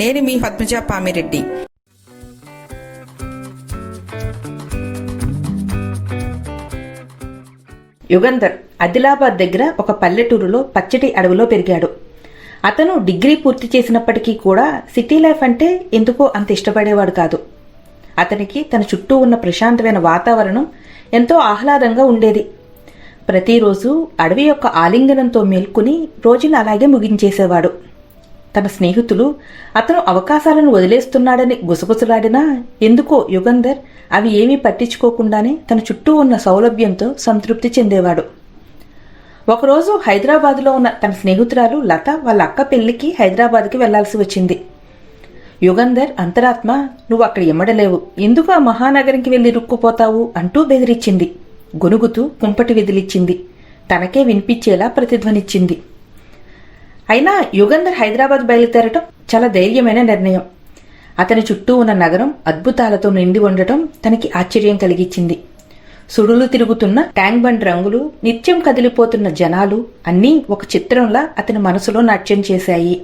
నేను మీ పద్మజ పామిరెడ్డి. యుగంధర్ ఆదిలాబాద్ దగ్గర ఒక పల్లెటూరులో పచ్చటి అడవిలో పెరిగాడు. అతను డిగ్రీ పూర్తి చేసినప్పటికీ కూడా సిటీ లైఫ్ అంటే ఎందుకో అంత ఇష్టపడేవాడు కాదు. అతనికి తన చుట్టూ ఉన్న ప్రశాంతమైన వాతావరణం ఎంతో ఆహ్లాదంగా ఉండేది. ప్రతిరోజు అడవి యొక్క ఆలింగనంతో మేల్కొని రోజును అలాగే ముగించేసేవాడు. తన స్నేహితులు అతను అవకాశాలను వదిలేస్తున్నాడని గుసగుసలాడినా ఎందుకో యుగంధర్ అవి ఏమీ పట్టించుకోకుండానే తన చుట్టూ ఉన్న సౌలభ్యంతో సంతృప్తి చెందేవాడు. ఒకరోజు హైదరాబాదులో ఉన్న తన స్నేహితురాలు లత వాళ్ళ అక్క పెళ్ళికి హైదరాబాద్కి వెళ్ళాల్సి వచ్చింది. యుగంధర్ అంతరాత్మ నువ్వు అక్కడ ఎమ్మడలేవు. ఎందుకు ఆ మహానగరంకి వెళ్ళి రుక్కుపోతావు అంటూ బెదిరించింది. గొనుగుతూ కుంపటి విదిలిచ్చింది. తనకే వినిపించేలా ప్రతిధ్వనిచ్చింది. అయినా యుగంధర్ హైదరాబాద్ బయలుదేరటం చాలా ధైర్యమైన నిర్ణయం. అతని చుట్టూ ఉన్న నగరం అద్భుతాలతో నిండి ఉండటం తనకి ఆశ్చర్యం కలిగించింది. సుడులు తిరుగుతున్న ట్యాంక్ బండ్ రంగులు నిత్యం కదిలిపోతున్న జనాలు అన్నీ ఒక చిత్రంలా అతని మనసులో నాట్యం చేశాయి.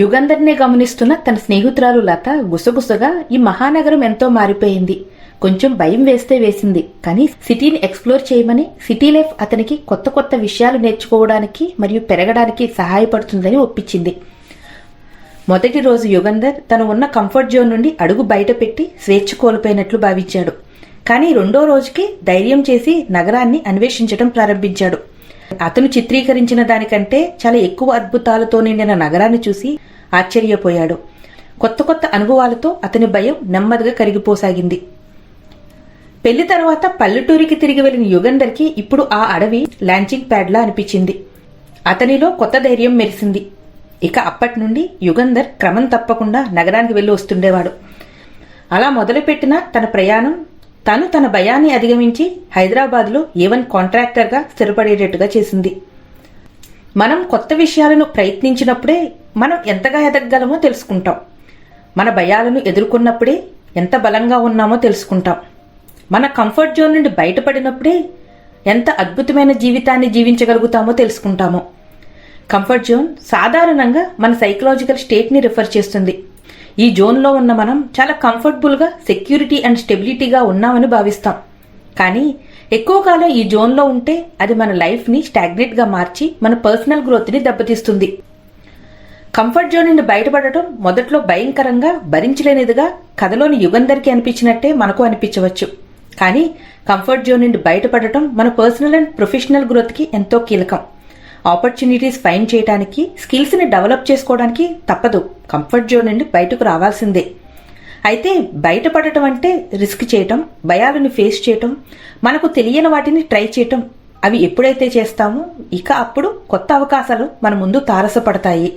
యుగంధర్నే గమనిస్తున్న తన స్నేహితురాలు లత గుసగుసగా ఈ మహానగరం ఎంతో మారిపోయింది. కొంచెం భయం వేస్తే వేసింది. కానీ సిటీని ఎక్స్ప్లోర్ చేయమని సిటీ లైఫ్ అతనికి కొత్త కొత్త విషయాలు నేర్చుకోవడానికి మరియు పెరగడానికి సహాయపడుతుందని ఒప్పించింది. మొదటి రోజు యుగంధర్ తను ఉన్న కంఫర్ట్ జోన్ నుండి అడుగు బయట పెట్టి స్వేచ్ఛ కోల్పోయినట్లు భావించాడు. కానీ రెండో రోజుకి ధైర్యం చేసి నగరాన్ని అన్వేషించడం ప్రారంభించాడు. అతను చిత్రీకరించిన దానికంటే చాలా ఎక్కువ అద్భుతాలతో నిండిన నగరాన్ని చూసి ఆశ్చర్యపోయాడు. కొత్త కొత్త అనుభవాలతో అతని భయం నెమ్మదిగా కరిగిపోసాగింది. పెళ్ళి తర్వాత పల్లెటూరికి తిరిగి వెళ్ళిన యుగంధర్కి ఇప్పుడు ఆ అడవి లాంచింగ్ ప్యాడ్లా అనిపించింది. అతనిలో కొత్త ధైర్యం మెరిసింది. ఇక అప్పటి నుండి యుగంధర్ క్రమం తప్పకుండా నగరానికి వెళ్ళి వస్తుండేవాడు. అలా మొదలుపెట్టిన తన ప్రయాణం తను తన భయాన్ని అధిగమించి హైదరాబాద్లో ఏవన్ కాంట్రాక్టర్గా స్థిరపడేటట్టుగా చేసింది. మనం కొత్త విషయాలను ప్రయత్నించినప్పుడే మనం ఎంతగా ఎదగగలమో తెలుసుకుంటాం. మన భయాలను ఎదుర్కొన్నప్పుడే ఎంత బలంగా ఉన్నామో తెలుసుకుంటాం. మన కంఫర్ట్ జోన్ నుండి బయటపడినప్పుడే ఎంత అద్భుతమైన జీవితాన్ని జీవించగలుగుతామో తెలుసుకుంటామో. కంఫర్ట్ జోన్ సాధారణంగా మన సైకలాజికల్ స్టేట్ని రిఫర్ చేస్తుంది. ఈ జోన్లో ఉన్న మనం చాలా కంఫర్టబుల్గా సెక్యూరిటీ అండ్ స్టెబిలిటీగా ఉన్నామని భావిస్తాం. కానీ ఎక్కువ కాలం ఈ జోన్లో ఉంటే అది మన లైఫ్ని స్టాగ్నేట్గా మార్చి మన పర్సనల్ గ్రోత్ని దెబ్బతీస్తుంది. కంఫర్ట్ జోన్ నుండి బయటపడటం మొదట్లో భయంకరంగా భరించలేనిదిగా కథలోని యుగంధర్కి అనిపించినట్టే మనకు అనిపించవచ్చు. కానీ కంఫర్ట్ జోన్ నుండి బయటపడటం మన పర్సనల్ అండ్ ప్రొఫెషనల్ గ్రోత్కి ఎంతో కీలకం. ఆపర్చునిటీస్ ఫైండ్ చేయడానికి స్కిల్స్ని డెవలప్ చేసుకోవడానికి తప్పదు. కంఫర్ట్ జోన్ నుండి బయటకు రావాల్సిందే. అయితే బయటపడటం అంటే రిస్క్ చేయటం భయాలను ఫేస్ చేయటం మనకు తెలియని వాటిని ట్రై చేయటం. అవి ఎప్పుడైతే చేస్తామో ఇక అప్పుడు కొత్త అవకాశాలు మన ముందు తారసపడతాయి.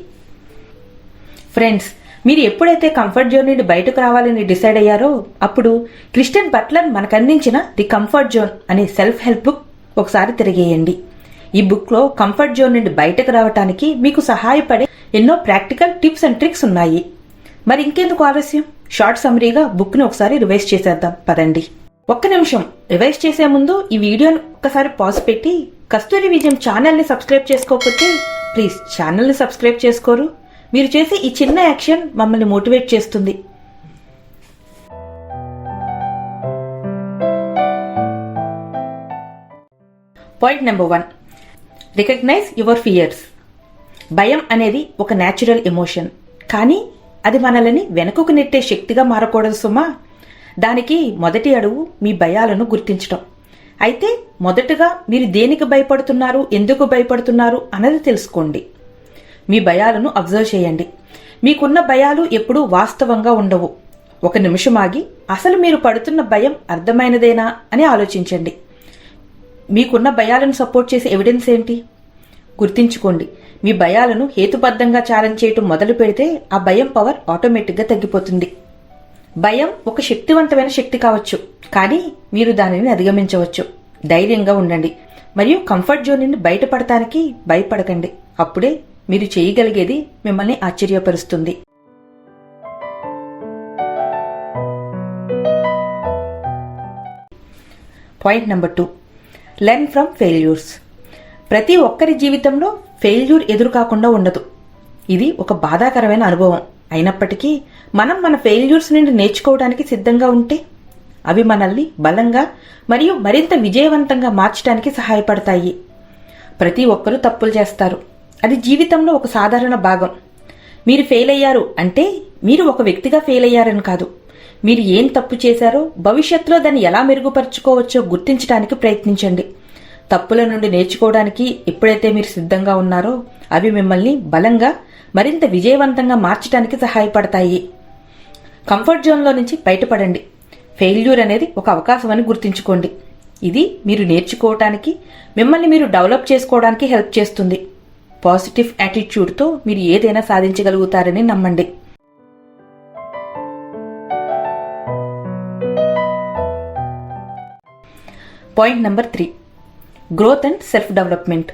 ఫ్రెండ్స్ మీరు ఎప్పుడైతే కంఫర్ట్ జోన్ నుండి బయటకు రావాలని డిసైడ్ అయ్యారో అప్పుడు క్రిస్టియన్ బట్లర్ మనకందించిన ది కంఫర్ట్ జోన్ అనే సెల్ఫ్ హెల్ప్ బుక్ ఒకసారి తిరిగేయండి. ఈ బుక్లో కంఫర్ట్ జోన్ నుండి బయటకు రావడానికి మీకు సహాయపడే ఎన్నో ప్రాక్టికల్ టిప్స్ అండ్ ట్రిక్స్ ఉన్నాయి. మరి ఇంకెందుకు ఆలస్యం? షార్ట్ సమరీగా బుక్ని ఒకసారి రివైజ్ చేసేద్దాం. పదండి. ఒక్క నిమిషం. రివైజ్ చేసే ముందు ఈ వీడియోని ఒక్కసారి పాజ్ పెట్టి కస్తూరి విజయం ఛానల్ని సబ్స్క్రైబ్ చేసుకోకపోతే ప్లీజ్ ఛానల్ని సబ్స్క్రైబ్ చేసుకోరు. మీరు చేసే ఈ చిన్న యాక్షన్ మమ్మల్ని మోటివేట్ చేస్తుంది. Point number one recognise your fears భయం అనేది ఒక న్యాచురల్ ఎమోషన్ కానీ అది మనల్ని వెనుకకు నెట్టే శక్తిగా మారకూడదు సుమా. దానికి మొదటి అడుగు మీ భయాలను గుర్తించడం అయితే మొదటగా మీరు దేనికి భయపడుతున్నారు ఎందుకు భయపడుతున్నారు అన్నది తెలుసుకోండి. మీ భయాలను అబ్జర్వ్ చేయండి. మీకున్న భయాలు ఎప్పుడూ వాస్తవంగా ఉండవు. ఒక నిమిషం ఆగి అసలు మీరు పడుతున్న భయం అర్థమైనదేనా అని ఆలోచించండి. మీకున్న భయాలను సపోర్ట్ చేసే ఎవిడెన్స్ ఏంటి? గుర్తించుకోండి మీ భయాలను హేతుబద్ధంగా ఛాలెంజ్ చేయటం మొదలు పెడితే ఆ భయం పవర్ ఆటోమేటిక్గా తగ్గిపోతుంది. భయం ఒక శక్తివంతమైన శక్తి కావచ్చు కానీ మీరు దానిని అధిగమించవచ్చు. ధైర్యంగా ఉండండి మరియు కంఫర్ట్ జోన్ నుండి బయటపడటానికి భయపడకండి. అప్పుడే మీరు చేయగలిగేది మిమ్మల్ని ఆశ్చర్యపరుస్తుంది. Point number two learn from failures ప్రతి ఒక్కరి జీవితంలో ఫెయిల్యూర్ ఎదురు కాకుండా ఉండదు. ఇది ఒక బాధాకరమైన అనుభవం. అయినప్పటికీ మనం మన ఫెయిల్యూర్స్ నుండి నేర్చుకోవడానికి సిద్ధంగా ఉంటే అవి మనల్ని బలంగా మరియు మరింత విజయవంతంగా మార్చడానికి సహాయపడతాయి. ప్రతి ఒక్కరూ తప్పులు చేస్తారు. అది జీవితంలో ఒక సాధారణ భాగం. మీరు ఫెయిల్ అయ్యారు అంటే మీరు ఒక వ్యక్తిగా ఫెయిల్ అయ్యారని కాదు. మీరు ఏం తప్పు చేశారో భవిష్యత్తులో దాన్ని ఎలా మెరుగుపరుచుకోవచ్చో గుర్తించడానికి ప్రయత్నించండి. తప్పుల నుండి నేర్చుకోవడానికి ఎప్పుడైతే మీరు సిద్ధంగా ఉన్నారో అవి మిమ్మల్ని బలంగా మరింత విజయవంతంగా మార్చడానికి సహాయపడతాయి. కంఫర్ట్ జోన్లో నుంచి బయటపడండి. ఫెయిల్యూర్ అనేది ఒక అవకాశం అని గుర్తుంచుకోండి. ఇది మీరు నేర్చుకోవటానికి మిమ్మల్ని మీరు డెవలప్ చేసుకోవడానికి హెల్ప్ చేస్తుంది. పాజిటివ్ యాటిట్యూడ్తో మీరు ఏదైనా సాధించగలుగుతారని నమ్మండి. Point number three. Growth and self development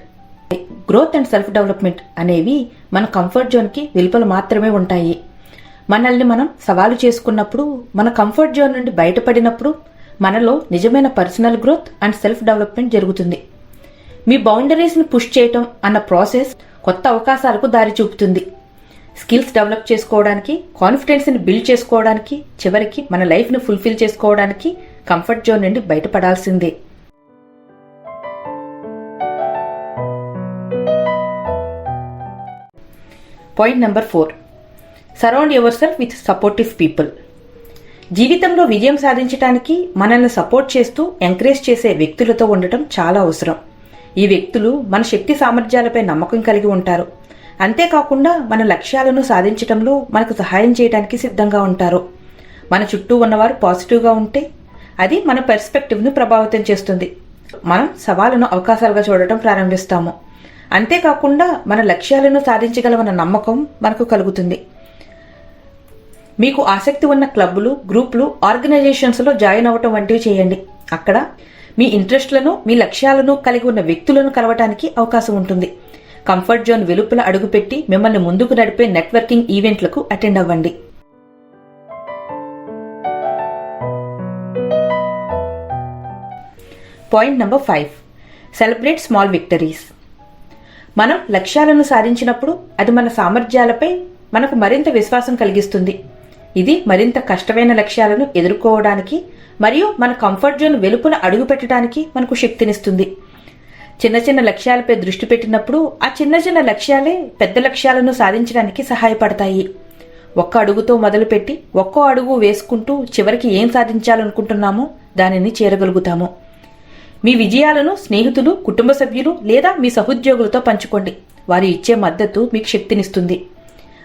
growth and self development అనేవి మన కంఫర్ట్ జోన్కి వెలుపల మాత్రమే ఉంటాయి. మనల్ని మనం సవాలు చేసుకున్నప్పుడు మన కంఫర్ట్ జోన్ నుండి బయటపడినప్పుడు మనలో నిజమైన personal growth and self development జరుగుతుంది. మీ బౌండరీస్ని పుష్ చేయటం అన్న ప్రాసెస్ కొత్త అవకాశాలకు దారి చూపుతుంది. స్కిల్స్ డెవలప్ చేసుకోవడానికి కాన్ఫిడెన్స్ని బిల్డ్ చేసుకోవడానికి చివరికి మన లైఫ్ను ఫుల్ఫిల్ చేసుకోవడానికి కంఫర్ట్ జోన్ నుండి బయటపడాల్సిందే. Point number four surround yourself with supportive people జీవితంలో విజయం సాధించడానికి మనల్ని సపోర్ట్ చేస్తూ ఎంకరేజ్ చేసే వ్యక్తులతో ఉండటం చాలా అవసరం. ఈ వ్యక్తులు మన శక్తి సామర్థ్యాలపై నమ్మకం కలిగి ఉంటారు. అంతేకాకుండా మన లక్ష్యాలను సాధించడంలో మనకు సహాయం చేయడానికి సిద్ధంగా ఉంటారు. మన చుట్టూ ఉన్నవారు పాజిటివ్గా ఉంటే అది మన పెర్స్పెక్టివ్ను ప్రభావితం చేస్తుంది. మనం సవాలును అవకాశాలుగా చూడటం ప్రారంభిస్తాము. అంతేకాకుండా మన లక్ష్యాలను సాధించగలమన్న నమ్మకం మనకు కలుగుతుంది. మీకు ఆసక్తి ఉన్న క్లబ్లు గ్రూపులు ఆర్గనైజేషన్స్లో జాయిన్ అవ్వటం వంటివి చేయండి. అక్కడ మీ ఇంట్రెస్ట్లను మీ లక్ష్యాలను కలిగి ఉన్న వ్యక్తులను కలవటానికి అవకాశం ఉంటుంది. కంఫర్ట్ జోన్ వెలుపల అడుగుపెట్టి మిమ్మల్ని ముందుకు నడిపే నెట్వర్కింగ్ ఈవెంట్లకు అటెండ్ అవ్వండి. Point number five. Celebrate small victories. మనం లక్ష్యాలను సాధించినప్పుడు అది మన సామర్థ్యాలపై మనకు మరింత విశ్వాసం కలిగిస్తుంది. ఇది మరింత కష్టమైన లక్ష్యాలను ఎదుర్కోవడానికి మరియు మన కంఫర్ట్ జోన్ వెలుపల అడుగు పెట్టడానికి మనకు శక్తినిస్తుంది. చిన్న చిన్న లక్ష్యాలపై దృష్టి పెట్టినప్పుడు ఆ చిన్న చిన్న లక్ష్యాలే పెద్ద లక్ష్యాలను సాధించడానికి సహాయపడతాయి. ఒక్క అడుగుతో మొదలుపెట్టి ఒక్కో అడుగు వేసుకుంటూ చివరికి ఏం సాధించాలనుకుంటున్నామో దానిని చేరగలుగుతాము. మీ విజయాలను స్నేహితులు కుటుంబ సభ్యులు లేదా మీ సహోద్యోగులతో పంచుకోండి. వారు ఇచ్చే మద్దతు మీకు శక్తినిస్తుంది.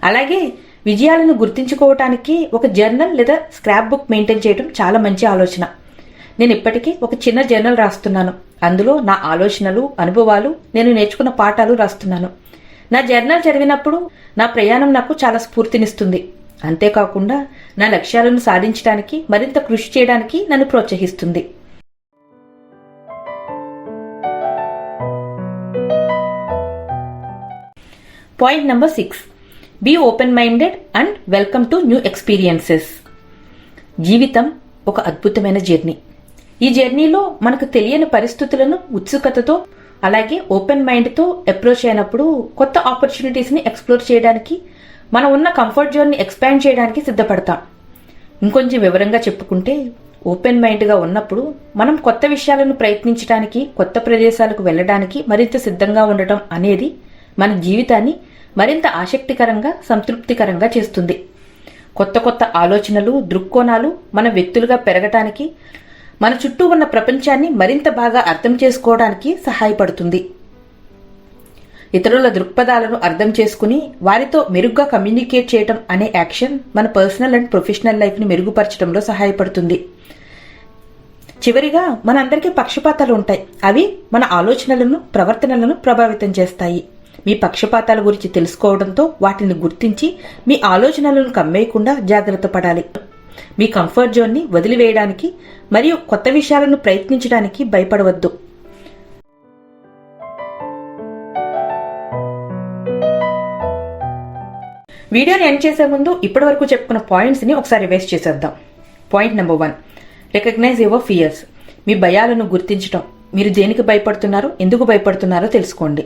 అలాగే విజయాలను గుర్తించుకోవటానికి ఒక జర్నల్ లేదా స్క్రాప్ బుక్ మెయింటైన్ చేయడం చాలా మంచి ఆలోచన. నేను ఇప్పటికీ ఒక చిన్న జర్నల్ రాస్తున్నాను. అందులో నా ఆలోచనలు అనుభవాలు నేను నేర్చుకున్న పాఠాలు రాస్తున్నాను. నా జర్నల్ చదివినప్పుడు నా ప్రయాణం నాకు చాలా స్ఫూర్తినిస్తుంది. అంతేకాకుండా నా లక్ష్యాలను సాధించడానికి మరింత కృషి చేయడానికి నన్ను ప్రోత్సహిస్తుంది. Point number six. Be open minded and welcome to new experiences జీవితం ఒక అద్భుతమైన జర్నీ. ఈ జర్నీలో మనకు తెలియని పరిస్థితులను ఉత్సుకతతో అలాగే ఓపెన్ మైండ్తో అప్రోచ్ అయినప్పుడు కొత్త ఆపర్చునిటీస్ని ఎక్స్ప్లోర్ చేయడానికి మనం ఉన్న కంఫర్ట్ జోన్ని ఎక్స్పాండ్ చేయడానికి సిద్ధపడతాం. ఇంకొంచెం వివరంగా చెప్పుకుంటే ఓపెన్ మైండ్గా ఉన్నప్పుడు మనం కొత్త విషయాలను ప్రయత్నించడానికి కొత్త ప్రదేశాలకు వెళ్ళడానికి మరింత సిద్ధంగా ఉండటం అనేది మన జీవితాన్ని మరింత ఆసక్తికరంగా సంతృప్తికరంగా చేస్తుంది. కొత్త కొత్త ఆలోచనలు దృక్కోణాలు మన వ్యక్తులుగా పెరగటానికి మన చుట్టూ ఉన్న ప్రపంచాన్ని మరింత బాగా అర్థం చేసుకోవడానికి సహాయపడుతుంది. ఇతరుల దృక్పథాలను అర్థం చేసుకుని వారితో మెరుగ్గా కమ్యూనికేట్ చేయటం అనే యాక్షన్ మన పర్సనల్ అండ్ ప్రొఫెషనల్ లైఫ్ని మెరుగుపరచడంలో సహాయపడుతుంది. చివరిగా మనందరికీ పక్షపాతాలు ఉంటాయి. అవి మన ఆలోచనలను ప్రవర్తనలను ప్రభావితం చేస్తాయి. మీ పక్షపాతాల గురించి తెలుసుకోవడంతో వాటిని గుర్తించి మీ ఆలోచనలను కమ్మేయకుండా జాగ్రత్త పడాలి. మీ కంఫర్ట్ జోన్ని వదిలివేయడానికి మరియు కొత్త విషయాలను ప్రయత్నించడానికి భయపడవద్దు. వీడియోని ఎండ్ చేసే ముందు ఇప్పటి వరకు చెప్పుకున్న పాయింట్స్ని ఒకసారి రివైజ్ చేసేద్దాం. Point number one recognise your fears మీ భయాలను గుర్తించడం మీరు దేనికి భయపడుతున్నారో? ఎందుకు భయపడుతున్నారో తెలుసుకోండి.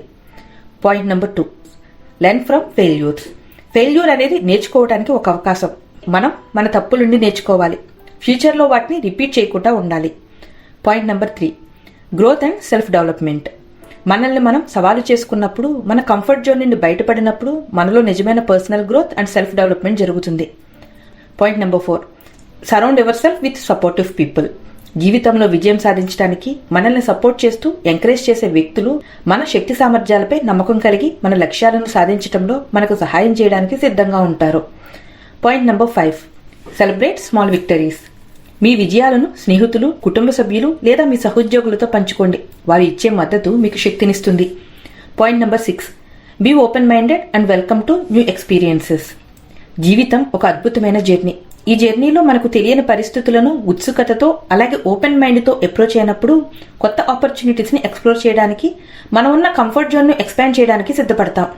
Point number two learn from failures failure అనేది నేర్చుకోవడానికి ఒక అవకాశం. మనం మన తప్పుల నుండి నేర్చుకోవాలి ఫ్యూచర్లో వాటిని రిపీట్ చేయకుండా ఉండాలి. Point number three growth and self development మనల్ని మనం సవాలు చేసుకున్నప్పుడు మన కంఫర్ట్ జోన్ నుండి బయటపడినప్పుడు మనలో నిజమైన personal growth and self development జరుగుతుంది. Point number four surround yourself with supportive people జీవితంలో విజయం సాధించడానికి మనల్ని సపోర్ట్ చేస్తూ ఎంకరేజ్ చేసే వ్యక్తులు మన శక్తి సామర్థ్యాలపై నమ్మకం కలిగి మన లక్ష్యాలను సాధించడంలో మనకు సహాయం చేయడానికి సిద్ధంగా ఉంటారు. Point number five celebrate small victories మీ విజయాలను స్నేహితులు కుటుంబ సభ్యులు లేదా మీ సహోద్యోగులతో పంచుకోండి. వారు ఇచ్చే మద్దతు మీకు శక్తినిస్తుంది. Point number six be open minded and welcome to new experiences జీవితం ఒక అద్భుతమైన జర్నీ ఈ జర్నీలో మనకు తెలియని పరిస్థితులను ఉత్సుకతతో అలాగే ఓపెన్ మైండ్తో అప్రోచ్ అయినప్పుడు కొత్త ఆపర్చునిటీస్ని ఎక్స్ప్లోర్ చేయడానికి మనం ఉన్న కంఫర్ట్ జోన్ను ఎక్స్పాండ్ చేయడానికి సిద్ధపడతాం.